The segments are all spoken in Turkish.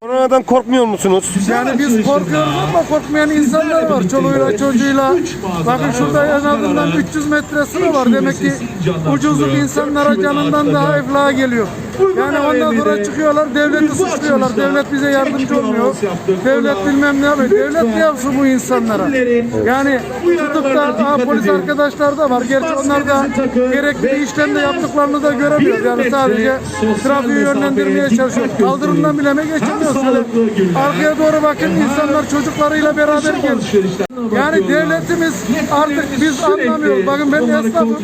Koronadan korkmuyor musunuz? Yani biz korkuyoruz ama korkmayan insanlar var. Çoluğuyla çocuğuyla. Bakın şurada en azından 300 metre sıra var. Demek ki ucuzluk insanlara canından daha eflaha geliyor. Yani ondan sonra çıkıyorlar devleti suçluyorlar. Devlet bize yardımcı olmuyor. Devlet bilmem ne yapıyor. Devlet ne yapsın bu insanlara? Yani tutup da polis arkadaşlar da var. Gerçi onlar da gerekli bir işlem de yaptıklarını da göremiyoruz. Yani sadece trafiği yönlendirmeye çalışıyor. Kaldırımdan bile mi? Şöyle Arkaya doğru bakın insanlar çocuklarıyla beraber geliyor. Yani devletimiz artık biz anlamıyoruz. Bakın ben esnafım.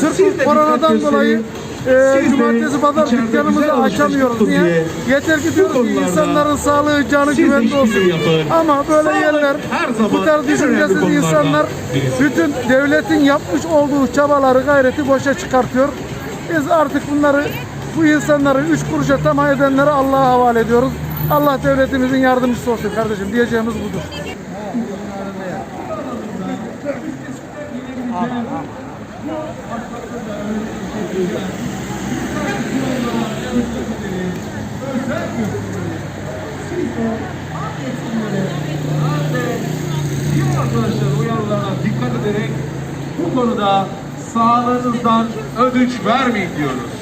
Sırf koronadan dolayı e, cumartesi pazar dükkanımızı açamıyoruz. Niye? Yeter ki diyoruz ki insanların sağlığı, canı güvende olsun. Ama böyle yerler, bu tarz düşüncesiz insanlar bütün devletin yapmış olduğu çabaları, gayreti boşa çıkartıyor. Biz artık bunları, bu insanları üç kuruşa tamah edenleri Allah'a havale ediyoruz. Allah devletimizin yardımcısı olsun kardeşim. Diyeceğimiz budur. Tüm arkadaşlar uyarılarına dikkat ederek bu konuda sağlığınızdan ödünç vermeyin diyoruz.